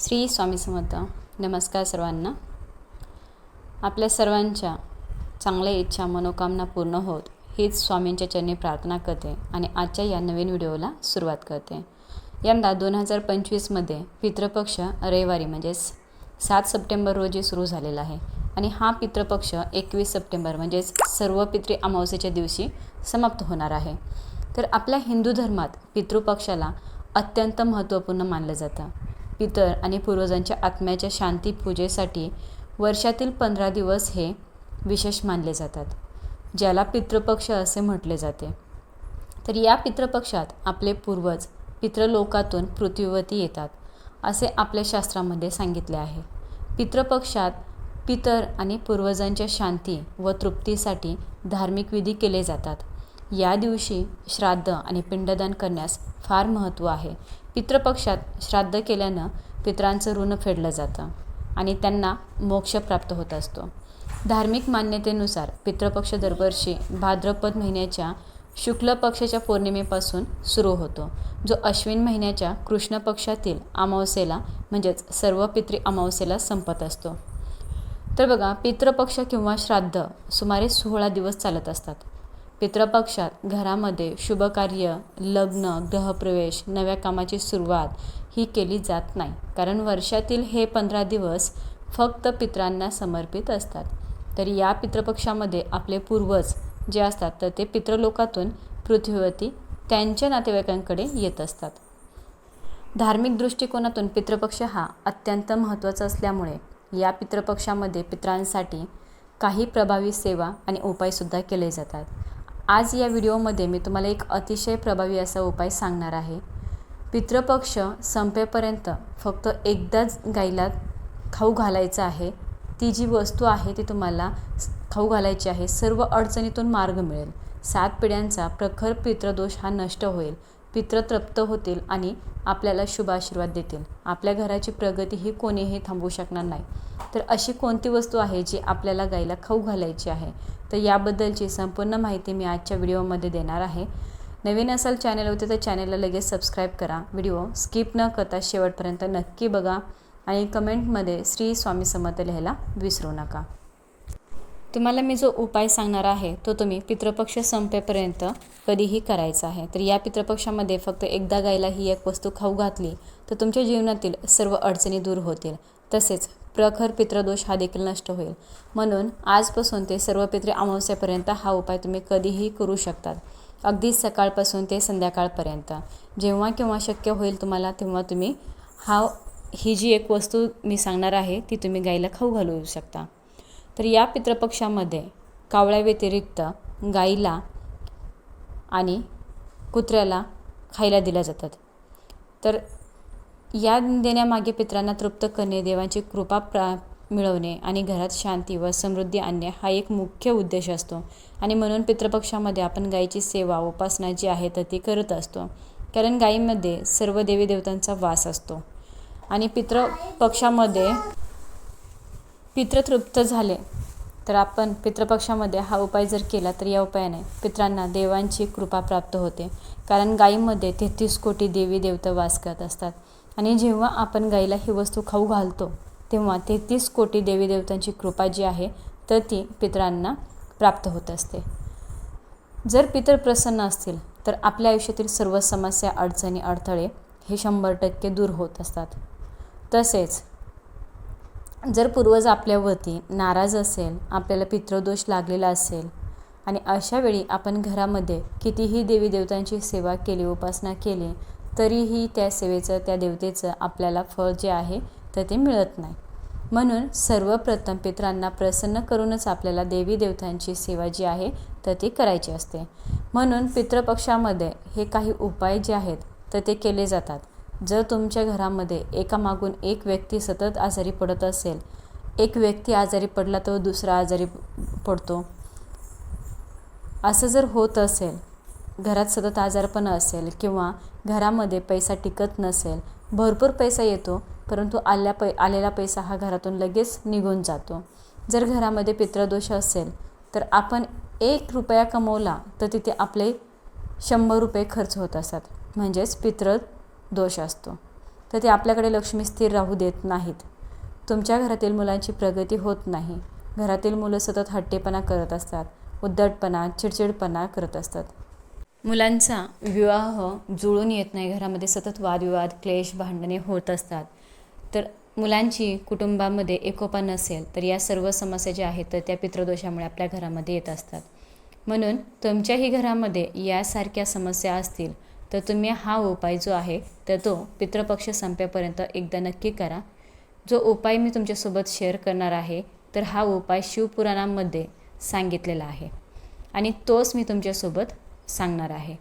श्री स्वामी समर्थ. नमस्कार सर्वांना. आपल्या सर्वांच्या चांगल्या इच्छा मनोकामना पूर्ण होत हीच स्वामींच्या चरणी प्रार्थना करते आणि आजच्या या नवीन व्हिडिओला सुरुवात करते. यंदा दोन हजार पंचवीसमध्ये पितृपक्ष रविवारी म्हणजेच सात सप्टेंबर रोजी सुरू झालेला आहे आणि हा पितृपक्ष एकवीस सप्टेंबर म्हणजेच सर्व पितृ अमावस्येच्या दिवशी समाप्त होणार आहे. तर आपल्या हिंदू धर्मात पितृपक्षाला अत्यंत महत्त्वपूर्ण मानलं जातं. पितर आणि पूर्वजांच्या आत्म्याच्या शांती पूजेसाठी वर्षातील पंधरा दिवस हे विशेष मानले जातात ज्याला पितृपक्ष असे म्हटले जाते. तर या पितृपक्षात आपले पूर्वज पितृलोकातून पृथ्वीवरती येतात असे आपल्या शास्त्रामध्ये सांगितले आहे. पितृपक्षात पितर आणि पूर्वजांच्या शांती व तृप्तीसाठी धार्मिक विधी केले जातात. या दिवशी श्राद्ध आणि पिंडदान करण्यास फार महत्त्व आहे. पितृपक्षात श्राद्ध केल्यानं पितरांचं ऋण फेडलं जातं आणि त्यांना मोक्ष प्राप्त होत असतो. धार्मिक मान्यतेनुसार पितृपक्ष दरवर्षी भाद्रपद महिन्याच्या शुक्ल पक्षाच्या पौर्णिमेपासून सुरू होतो जो अश्विन महिन्याच्या कृष्ण पक्षातील अमावस्येला म्हणजेच सर्व पितृ अमावस्येला संपत असतो. तर बघा पितृपक्ष किंवा श्राद्ध सुमारे सोळा दिवस चालत असतात. पितृपक्षात घरामध्ये शुभकार्य लग्न ग्रहप्रवेश नव्या कामाची सुरुवात ही केली जात नाही. कारण वर्षातील हे पंधरा दिवस फक्त पितरांना समर्पित असतात. तर या पितृपक्षामध्ये आपले पूर्वज जे असतात तर ते पितृलोकातून पृथ्वीवरती त्यांच्या नातेवाईकांकडे येत असतात. धार्मिक दृष्टिकोनातून पितृपक्ष हा अत्यंत महत्त्वाचा असल्यामुळे या पितृपक्षामध्ये पितरांसाठी काही प्रभावी सेवा आणि उपायसुद्धा केले जातात. आज या व्हिडिओमध्ये मी तुम्हाला एक अतिशय प्रभावी असा उपाय सांगणार आहे. पितृपक्ष संपेपर्यंत फक्त एकदाच गाईला खाऊ घालायचं आहे. ती जी वस्तू आहे ती तुम्हाला खाऊ घालायची आहे सर्व अडचणीतून मार्ग मिळेल. सात पिढ्यांचा प्रखर पितृदोष हा नष्ट होईल. पित्र तृप्त होतील आणि आपल्याला शुभ आशीर्वाद देतील. आपल्या घराची प्रगती ही कोणीही थांबवू शकणार नाही. तर अशी कोणती वस्तू आहे जी आपल्याला गाईला खाऊ घालायची आहे? तर याबद्दलची संपूर्ण माहिती मी आजच्या व्हिडिओमध्ये देणार आहे. नवीन असाल चॅनलवरती तर चॅनलला लगेच सबस्क्राईब करा. व्हिडिओ स्किप न करता शेवटपर्यंत नक्की बघा आणि कमेंटमध्ये श्री स्वामी समर्थ लिहायला विसरू नका. तुम्हाला मी जो उपाय सांगणार आहे तो तुम्ही पितृपक्ष संपेपर्यंत कधीही करायचा आहे. तर या पितृपक्षामध्ये फक्त एकदा गायला ही एक वस्तू खाऊ घातली तर तुमच्या जीवनातील सर्व अडचणी दूर होतील. तसेच प्रखर पितृदोष हा देखील नष्ट होईल. म्हणून आजपासून ते सर्व पितृ अमावस्येपर्यंत हा उपाय तुम्ही कधीही करू शकतात. अगदी सकाळपासून ते संध्याकाळपर्यंत. जेव्हा केव्हा शक्य होईल तुम्हाला तेव्हा तुम्ही हा ही जी एक वस्तू मी सांगणार आहे ती तुम्ही गाईला खाऊ घालू शकता. तर या पितृपक्षामध्ये कावळ्याव्यतिरिक्त गाईला आणि कुत्र्याला खायला दिल्या जातात. तर या देण्यामागे पित्रांना तृप्त करणे देवांची कृपा प्रा मिळवणे आणि घरात शांती व समृद्धी आणणे हा एक मुख्य उद्देश असतो. आणि म्हणून पितृपक्षामध्ये आपण गायीची सेवा उपासना जी आहे तर ती करत असतो. कारण गायीमध्ये सर्व देवी देवतांचा वास असतो. आणि पितृपक्षामध्ये पितृतृप्त झाले तर आपण पितृपक्षामध्ये हा उपाय जर केला तर या उपायाने पित्रांना देवांची कृपा प्राप्त होते. कारण गायीमध्ये तेहतीस कोटी देवी देवता वास करत असतात. आणि जेव्हा आपण गाईला ही वस्तू खाऊ घालतो तेव्हा तेहतीस कोटी देवीदेवतांची कृपा जी आहे तर ती पितरांना प्राप्त होत असते. जर पितर प्रसन्न असतील तर आपल्या आयुष्यातील सर्व समस्या अडचणी अडथळे हे शंभर टक्के दूर होत असतात. तसेच जर पूर्वज आपल्यावरती नाराज असेल आपल्याला पितृदोष लागलेला असेल आणि अशावेळी आपण घरामध्ये कितीही देवी देवतांची सेवा केली उपासना केली तरीही त्या सेवेचं त्या देवतेचं आपल्याला फळ जे आहे तर ते मिळत नाही. म्हणून सर्वप्रथम पितरांना प्रसन्न करूनच आपल्याला देवी देवतांची सेवा जी आहे तर ती करायची असते. म्हणून पितृपक्षामध्ये हे काही उपाय जे आहेत तर ते केले जातात. जर तुमच्या घरामध्ये एकामागून एक व्यक्ती सतत आजारी पडत असेल एक व्यक्ती आजारी पडला तर दुसरा आजारी पडतो. असं जर होत असेल घरात सतत आजारपण असेल किंवा घरामध्ये पैसा टिकत नसेल भरपूर पैसा येतो परंतु आल्या पै आलेला पैसा हा घरातून लगेच निघून जातो. जर घरामध्ये पित्रदोष असेल तर आपण एक रुपया कमवला तर तिथे आपले शंभर रुपये खर्च होत असतात. म्हणजेच पितृ दोष असतो. तर ते आपल्याकडे लक्ष्मी स्थिर राहू देत नाहीत. तुमच्या घरातील मुलांची प्रगती होत नाही. घरातील मुलं सतत हट्टेपणा करत असतात उद्धटपणा चिडचिडपणा करत असतात. मुलांचा विवाह जुळून येत नाही. घरामध्ये सतत वादविवाद क्लेश भांडणे होत असतात. तर मुलांची कुटुंबामध्ये एकोपा नसेल तर या सर्व समस्या ज्या आहेत तर त्या पितृदोषामुळे आपल्या घरामध्ये येत असतात. म्हणून तुमच्याही घरामध्ये यासारख्या समस्या असतील तर तुम्ही हा उपाय जो आहे तर तो पितृपक्ष संपेपर्यंत एकदा नक्की करा. जो उपाय मी तुमच्यासोबत शेअर करणार आहे तर हा उपाय शिवपुराणामध्ये सांगितलेला आहे. आणि तोच मी तुमच्यासोबत सांगणार आहे.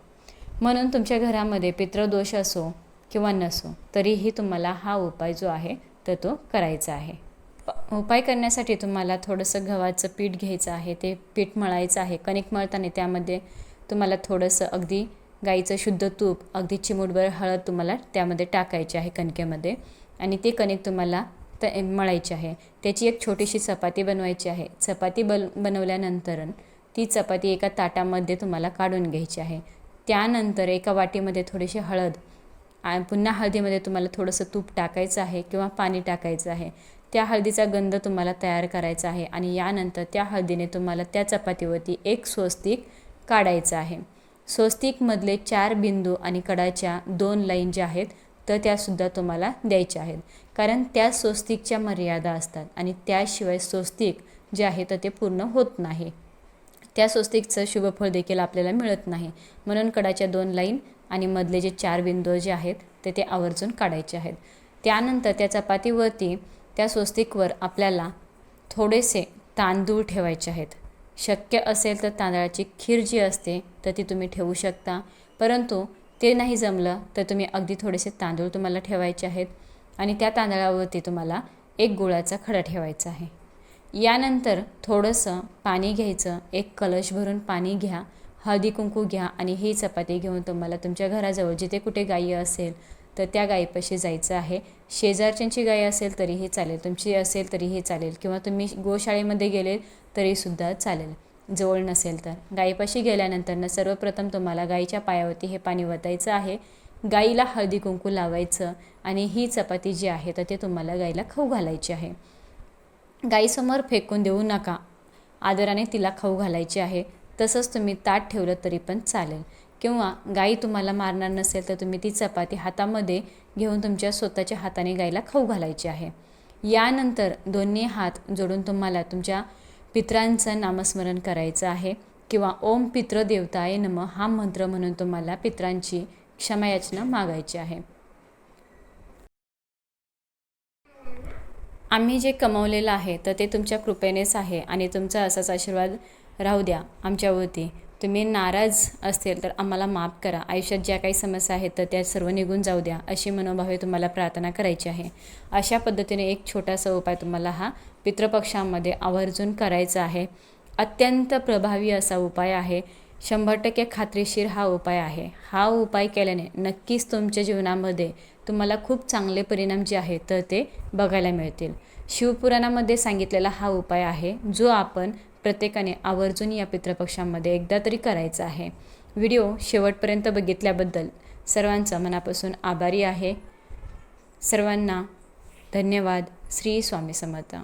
म्हणून तुमच्या घरामध्ये पितृदोष असो किंवा नसो तरीही तुम्हाला हा उपाय जो आहे तर तो करायचा आहे. उपाय करण्यासाठी तुम्हाला थोडंसं गव्हाचं पीठ घ्यायचं आहे ते पीठ मळायचं आहे. कणिक मळताना त्यामध्ये तुम्हाला थोडंसं अगदी गाईचं शुद्ध तूप अगदी चिमूटभर हळद तुम्हाला त्यामध्ये टाकायची आहे कणकेमध्ये आणि ते कणिक तुम्हाला त मळायची आहे. त्याची एक छोटीशी चपाती बनवायची आहे. चपाती बन बनवल्यानंतर ती चपाती एका ताटामध्ये तुम्हाला काढून घ्यायची आहे. त्यानंतर एका वाटीमध्ये थोडीशी हळद आणि पुन्हा हळदीमध्ये तुम्हाला थोडंसं तूप टाकायचं आहे किंवा पाणी टाकायचं आहे. त्या हळदीचा गंध तुम्हाला तयार करायचा आहे आणि यानंतर त्या हळदीने तुम्हाला त्या चपातीवरती एक स्वस्तिक काढायचं आहे. स्वस्तिकमधले चार बिंदू आणि कडाच्या दोन लाईन ज्या आहेत तर त्यासुद्धा तुम्हाला द्यायच्या आहेत. कारण त्या स्वस्तिकच्या मर्यादा असतात आणि त्याशिवाय स्वस्तिक जे आहे तर ते पूर्ण होत नाही. त्या स्वस्तिकचं शुभफळ देखील आपल्याला मिळत नाही. म्हणून कडाच्या दोन लाईन आणि मधले जे चार बिंदू जे आहेत ते ते आवर्जून काढायचे आहेत. त्यानंतर त्या चपातीवरती त्या स्वस्तिकवर आपल्याला थोडेसे तांदूळ ठेवायचे आहेत. शक्य असेल तर तांदळाची खीर जी असते तर ती तुम्ही ठेवू शकता. परंतु ते नाही जमलं तर तुम्ही अगदी थोडेसे तांदूळ तुम्हाला ठेवायचे आहेत आणि त्या तांदळावरती तुम्हाला एक गुळाचा खडा ठेवायचा आहे. यानंतर थोडंसं पाणी घ्यायचं एक कलश भरून पाणी घ्या हळदी कुंकू घ्या आणि ही चपाती घेऊन तुम्हाला तुमच्या घराजवळ जिथे कुठे गायी असेल तर त्या गायीपाशी जायचं आहे. शेजारच्यांची गायी असेल तरीही चालेल तुमची असेल तरीही चालेल किंवा तुम्ही गोशाळेमध्ये गेले तरीसुद्धा चालेल. जवळ नसेल तर. गायीपाशी गेल्यानंतर सर्वप्रथम तुम्हाला गाईच्या पायावरती हे पाणी वतायचं आहे. गाईला हळदी कुंकू लावायचं आणि ही चपाती जी आहे तर ते तुम्हाला गाईला खाऊ घालायची आहे. गाईसमोर फेकून देऊ नका. आदराने तिला खाऊ घालायची आहे. तसंच तुम्ही ताट ठेवलं तरी पण चालेल. किंवा गाई तुम्हाला मारणार नसेल तर तुम्ही ती चपाती हातामध्ये घेऊन तुमच्या स्वतःच्या हाताने गाईला खाऊ घालायची आहे. यानंतर दोन्ही हात जोडून तुम्हाला तुमच्या पित्रांचं नामस्मरण करायचं आहे. किंवा ओम पित्र देवताय नम हा मंत्र म्हणून तुम्हाला पित्रांची क्षमायाचना मागायची आहे. आम्ही जे कमवलेलं आहे तर ते तुमच्या कृपेनेच आहे आणि तुमचा असाच आशीर्वाद राहू द्या आमच्यावरती. तुम्ही नाराज असतील तर आम्हाला माफ करा. आयुष्यात ज्या काही समस्या आहेत तर त्या सर्व निघून जाऊ द्या अशी मनोभावे तुम्हाला प्रार्थना करायची आहे. अशा पद्धतीने एक छोटासा उपाय तुम्हाला हा पितृपक्षामध्ये आवर्जून करायचा आहे. अत्यंत प्रभावी असा उपाय आहे. शंभर टक्के खात्रीशीर हा उपाय आहे. हा उपाय केल्याने नक्कीच तुमच्या जीवनामध्ये तुम्हाला खूप चांगले परिणाम जे आहेत तर ते बघायला मिळतील. शिवपुराणामध्ये सांगितलेला हा उपाय आहे जो आपण प्रत्येकाने आवर्जून या पितृपक्षांमध्ये एकदा तरी करायचा आहे. व्हिडिओ शेवटपर्यंत बघितल्याबद्दल सर्वांचा मनापासून आभारी आहे. सर्वांना धन्यवाद. श्री स्वामी समर्थ.